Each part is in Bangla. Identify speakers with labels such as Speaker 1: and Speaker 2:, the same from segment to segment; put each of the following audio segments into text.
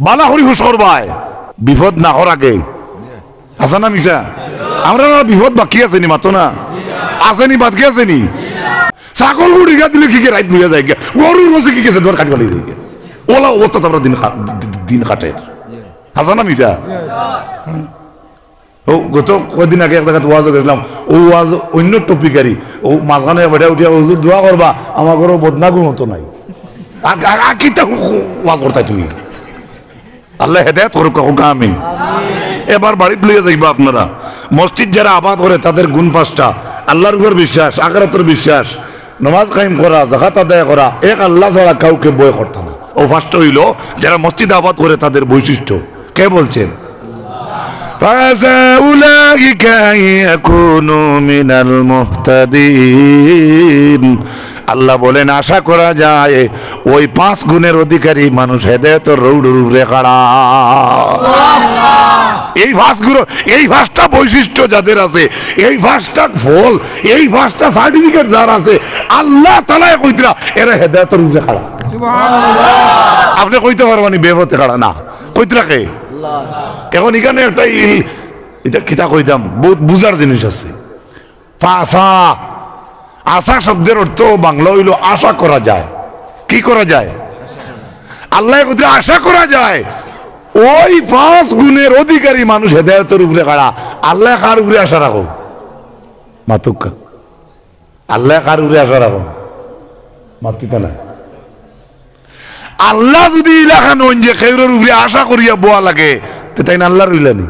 Speaker 1: বালা হরি হুস করবাই। বিপদ না হর আগে। আছে না মিশা আমরা বিপদ বাকি আছে নি, মাতো না? আছে নি বাকি আছে নি? ছাগল গুড়ি গা দিলে কি রাইত লইয়া যায়। গরু রসে কি গেছে তোমার কাটি পালি দিয়ে ওলা অবস্থা আমরা দিন দিন কাটে। আছে না মিশা ও গত কদিন আগে এক জায়গায় ওয়াজ গেছিলাম। ও ওয়াজ অন্য টপিকারি ও মাঝখানে বেটা উঠিয়া হুজুর দোয়া করবা আমার ঘরে বদনাগুণ হতো নাই। আ- আ- আ- কিতা ওয়াজ করতাই তুমি? আল্লাহ হেদায়ত করুক আমিন। এবার বাড়িতে লিয়ে যাইবা আপনারা। মসজিদ যারা আবাদ করে তাদের গুণ পাঁচটা। আল্লাহর উপর বিশ্বাস আগ্রাতর বিশ্বাস। নমাজ কায়েম করা জাকাত আদায় করা এক আল্লাহ ছাড়া কাউকে বয় করত না। ও ফার্স্ট হইল যারা মসজিদ আবাদ করে তাদের বৈশিষ্ট্য। কে বলছেন? فعسى أولئك أن يكونوا من المهتدين আল্লাহ বলেন আশা করা যায় ওই পাঁচ গুণের অধিকারী মানুষ হেদায়তের রৌড রেখাড়া এই ভাসগুলো এই ভাসটা বৈশিষ্ট্য যাদের আছে এই ভাসটা ফল এই ভাসটা সার্টিফিকেট যার আছে আল্লাহ তালায় কইতরা এরা হেদায়তের উপরে খাড়া আপনি কইতে পারবানি বেহতে খাড়া না কইতরা কে এখন এখানে একটা ই- এটা কিতা কইতাম? বহুত বুঝার জিনিস আছে। পাশা আশা। শব্দের অর্থ বাংলা হইল আশা করা যায়। কি করা যায়? আল্লাহ কইতে আশা করা যায়। ওই পাঁচ গুণের অধিকারী মানুষ হেদায়তের উপরে কারা? আল্লাহ কার উপরে আশা রাখো? মাতুকা আল্লাহ কার উপরে আশা রাখো? মাতিতা না। আল্লাহ যদি ইলাকা নন যে খেউরের উপরে আশা করিয়া বোয়া লাগে, তো তাই আল্লাহ রইলানি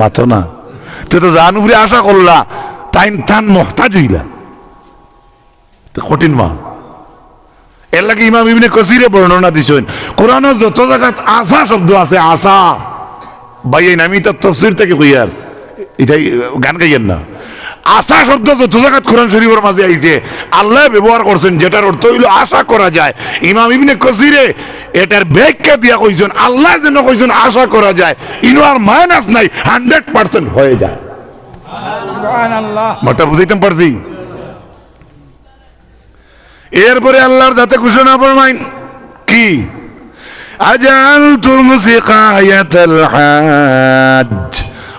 Speaker 1: মাতো না। তুই তো জান উপরে আশা করলা তাই তান মহতাজ হইলা। তো কঠিন মা এর লাগে ইমাম ইবনে কসিরে বর্ণনা দিছেন, কোরআনের যত জায়গাত আশা শব্দ আছে, আশা। ভাই আমি তার তফসির থেকে কইয়ার, এটাই, গান গাইয়েন না। আশা শব্দ তো যথাঘাত কোরআন শরীফের মাঝে আইছে আল্লাহ ব্যবহার করছেন যেটার অর্থ হইল আশা করা যায়। ইমাম ইবনে কসিরে এটার ব্যাখ্যা দিয়া কইছেন আল্লাহ যেন কইছেন আশা করা যায়। ইনো আর মাইনাস নাই হান্ড্রেড পার্সেন্ট হয়ে যায়। মোটা বুঝাইতাম পারছি? এরপরে আল্লাহর যাতে ঘোষণা ফরমাইন কি? আজাল তুম সিকায়াত হাজ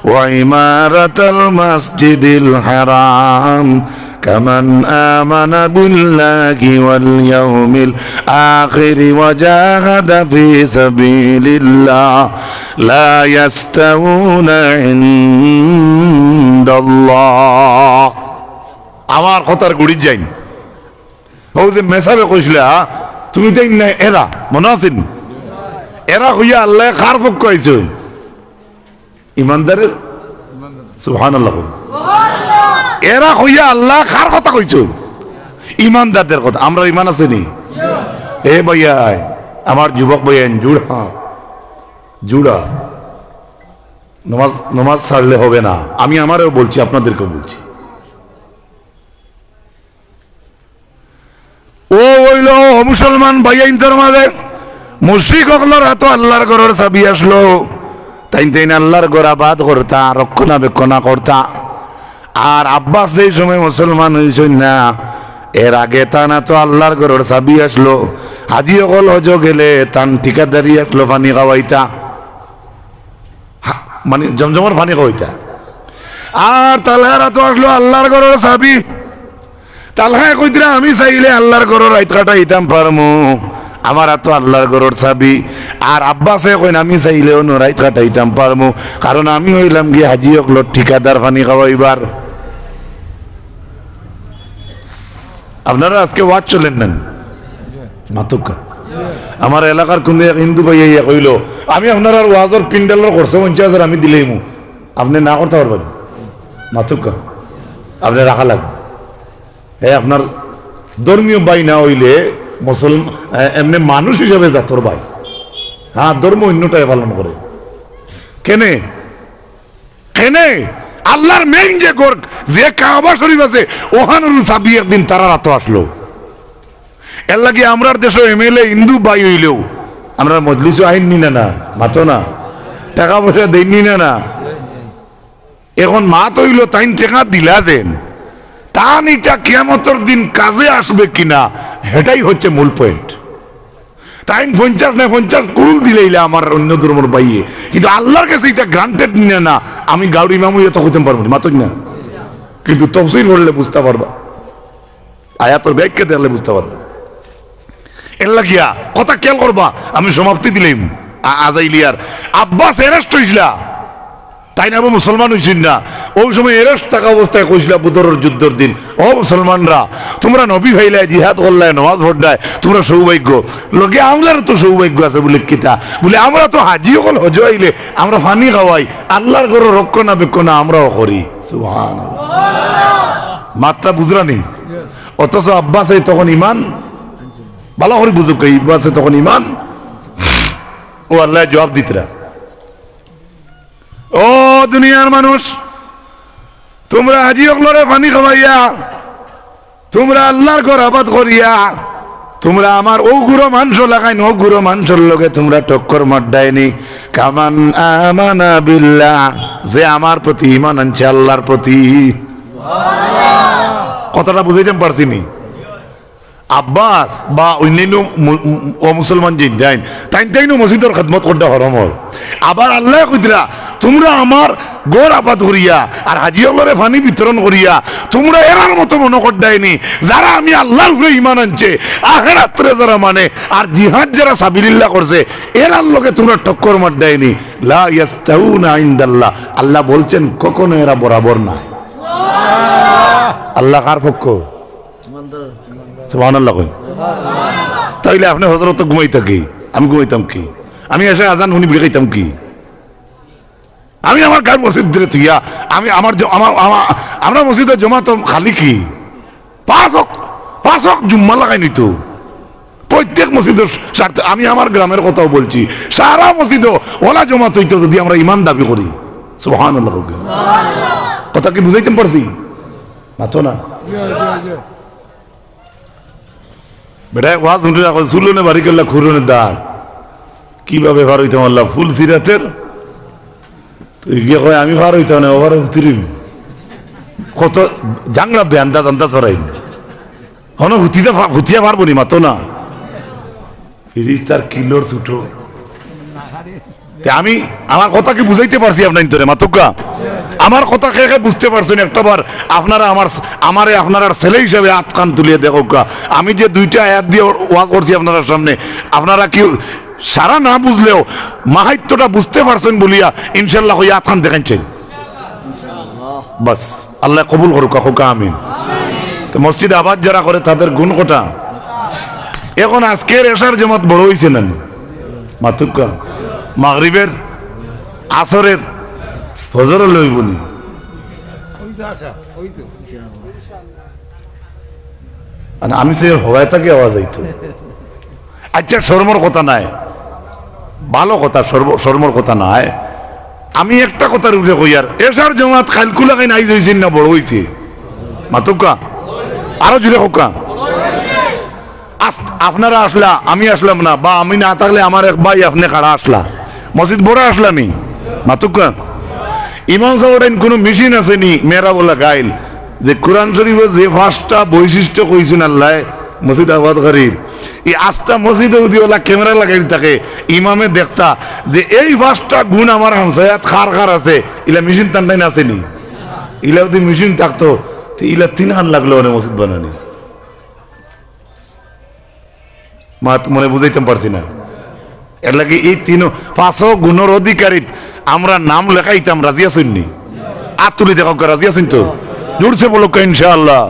Speaker 1: وعمارة المسجد الحرام كمن آمن بالله واليوم الآخر وجاهد في سبيل الله لا يستوون عند الله আমার কথার গুড়ি যাইন ও যে মেসাবে কইছিলা তুমি দেখ না এরা মনে আছেন এরা হইয়া আল্লাহ কার পক্ষ আইছেন ইমানদারের? সুহান আল্লাহ এরা হইয়া আল্লাহ কার কথা কইছেন? ইমানদারদের কথা। আমরা ইমান আছে নি? এ ভাইয়া, আমার যুবক ভাইয়া, জুড়। জুড়া। নমাজ নমাজ ছাড়লে হবে না। আমি আমারও বলছি, আপনাদেরকেও বলছি। ও হইল মুসলমান ভাইয়া ভাইয়াইনদের মাঝে। মুশরিক হকলর হাত আল্লাহর ঘরের চাবি আসলো। তাই তাই আল্লাহর ঘর আবাদ করতা রক্ষণাবেক্ষণা করতা। আর আব্বাস যেই সময় মুসলমান হয়েছেন না, এর আগে তা না তো আল্লাহর ঘরের চাবি আসলো। হাজি অকল হজ গেলে তান ঠিকাদারি আসলো পানি খাওয়াইতা। মানে জমজমর পানি খাওয়াইতা। আর তালহারা তো আসলো আল্লাহর ঘরের চাবি তালহায় কইতরা আমি চাইলে আল্লাহর গরর রাইত কাটা ইতাম পারমু। আমার তো আল্লাহর গরর চাবি। আর আব্বাসে কইন আমি চাইলেও নো রাইত কাটা ইতাম পারমু। কারণ আমি হইলাম গিয়ে হাজি অকলত ঠিকাদার পানি খাওয়াইবার। আপনারা আজকে ওয়াজ চলেন নেন। মাতুকা। আমার এলাকার কোন এক হিন্দু ভাই ইয়া কইল আমি আপনার আর ওয়াজর পিন্ডালের করছে পঞ্চাশ হাজার আমি দিলেই মু। আপনি না করতে পারবেন? মাতুকা। আপনি রাখা লাগবে। এ আপনার ধর্মীয় বাই না হইলে মুসলমান এমনি মানুষ হিসাবে জাতর ভাই। হ্যাঁ ধর্ম অন্যটাই পালন করে। কেনে? কেনে? আল্লাহর মেইন যে গোর যে কাবা শরীফ আছে, ওহানুর সাবি একদিন তারা রাত আসলো। এর লাগে আমরার দেশ এমএলএ হিন্দু বাই হইলেও, আমরা মজলিস আইন নি না, মাতো না। টাকা পয়সা দেননি না না। এখন মাত হইল, তাইন টেকা দিলা দেন তান এটা কেমতর দিন কাজে আসবে কিনা এটাই হচ্ছে মূল পয়েন্ট তাই পঞ্চাশ না পঞ্চাশ কুল দিলেইলে আমার অন্য ধর্মের বাইয়ে। কিন্তু আল্লাহর কাছে এটা গ্রান্টেড নিয়ে না, আমি গাউরি মামু এত হইতে পারব না, মাতই না। কিন্তু তফসিল পড়লে বুঝতে পারবা। আয়াতর ব্যাখ্যা দেখলে বুঝতে পারবা। এর লাগিয়া, কথা খেয়াল করবা, আমি সমাপ্তি দিলাম। আজাইলিয়ার আব্বাস এরেস্ট হয়েছিলা তাই না মুসলমান হয়েছেন না? ওই সময় এরেস্ট থাকা অবস্থায় কইছিলা বুদরের যুদ্ধের দিন। ও মুসলমানরা, তোমরা নবী ভাইলায় জিহাদ করলায়, নমাজ ভোটায় তোমরা সৌভাগ্য। লোকে আমরার তো সৌভাগ্য আছে বলে কিতা? বলে, আমরা তো হাজি হল, হজ আইলে আমরা ফানি খাওয়াই। আল্লাহর ঘর রক্ষণাবেক্ষণা আমরাও করি। সুবহান মাত্রা নেই? অথচ আব্বাসে তখন ইমান? ভালো করে বুঝুক, এই আব্বাসে তখন ইমান? ও আল্লাহ জবাব দিতরা। ও দুনিয়ার মানুষ, তোমরা আজি অকলরে পানি খাওয়াইয়া তোমরা আল্লাহর ঘর আবাদ করিয়া, তোমরা আমার ও গুরো মাংস লাগাই ও গুরো মাংসর লগে তোমরা টক্কর মাড্ডায়নি কামান আমানা বিল্লাহ, যে আমার প্রতি ইমান আনছে, আল্লাহর প্রতি। কথাটা বুঝাইতে পারছি নি? আব্বাস, বা অন্যান্য অমুসলমান যে দেন তাই তাইনো মসজিদের খেদমত করতে হরমল আবার আল্লাহ কইতরা তোমরা আমার গড় আপাত করিয়া আর হাজিয়লরে ফানি বিতরণ করিয়া তোমরা এরার মতো মনে করদায়নি যারা আমি আল্লাহর উপরে ইমান আনছে আখেরাত্রে যারা মানে আর জিহাদ যারা সাবিলিল্লাহ করছে এরার লগে তোমরা টক্কর মার দেয়নি লা আল্লাহ বলছেন, কখনো এরা বরাবর না আল্লাহ কার পক্ষ? আল্লাহ কই তাইলে আপনি হজরত ঘুমাই থাকি আমি ঘুমাইতাম কি? আমি এসে আজান শুনি বিকাইতাম কি? আমি আমার গান মসজিদ ধরে থিয়া আমি আমার আমার, আমার- মসজিদে জমা তো খালি কি? পাঁচ হক পাঁচ হক জুম্মা লাগাই নিত প্রত্যেক মসজিদের স্বার্থে, আমি আমার গ্রামের কথাও বলছি, সারা মসজিদে ওলা জমা তৈত যদি আমরা ইমান দাবি করি। আল্লাহ কথা কি বুঝাইতে পারছি? মাতো না? বেটা, ওয়াজ শুনতে না চুলনে বাড়ি করলে খুরনে দাগ কীভাবে ভার হইতাম আল্লাহ ফুল সিরাতের? কয়, আমি ভার হইতাম না ওভার উতিরিম কত জাংলা বেন্দা জানতা ধরাই হন হুতিতে হুতিয়া পারব নি মাতো না। ফিরিস তার কিলোর ছুটো আমি, আমার কথা কি বুঝাইতে পারছি আপনার তোরে মাতুকা আমার কথা কে বুঝতে পারছেন? একটা বার আপনারা আমার আমারে আপনারা ছেলে হিসাবে হাত কান তুলিয়ে দেখো আমি যে দুইটা আয়াত দিয়ে ওয়াজ করছি আপনারা সামনে, আপনারা কি সারা না বুঝলেও মাহাত্যটা বুঝতে পারছেন বলিয়া ইনশাল্লাহ ওই হাত খান দেখাচ্ছেন বাস আল্লাহ কবুল করুক হোকা আমিন। তো মসজিদ আবাদ যারা করে তাদের গুণ কটা। এখন আজকের এসার জমাত বড় হয়েছে না মাতুকা মাগরিবের আসরের ফজরের লই বলি। আমি সে হওয়ায় থাকি আওয়াজ আইতো। আচ্ছা শর্মর কথা নাই। ভালো কথা, সর্ব, শর্মর কথা নাই। আমি একটা কথার উঠে কই আর, এসার জমাত খালকুলা খাই নাই হয়েছে না, বড় হয়েছে মাতুকা, আরও জুড়ে হোকা। আপনারা আসলা, আমি আসলাম না, বা আমি না থাকলে আমার এক ভাই আপনি কারা আসলা। মসজিদ বড় আসলামি। মাতুকা, ইমাম সাহেবের কোনো মেশিন আছে নি, মেয়েরা বলা গাইল, যে কোরআন শরীফের যে পাঁচটা বৈশিষ্ট্য কইছেন আল্লাহ মসজিদ আবাদ করির এই আস্তা মসজিদে যদি ক্যামেরা লাগাই থাকে, ইমামে দেখতা যে এই পাঁচটা গুণ আমার হামসায়াত খার খার আছে, ইলা মেশিন টান্ডাইন আছে নি ইলা যদি মেশিন থাকতো, তো ইলা তিন হান লাগল ওনে মসজিদ বানানি। মা মনে বুঝাইতে পারছি না। এর লাগে এই তিন পাঁচশো গুণর অধিকারী আমরা নাম লেখাইতাম রাজিয়া আছেন নি আতুলি দেখো রাজিয়া শুনতো জুড়ছে বলো ইনশাআল্লাহ।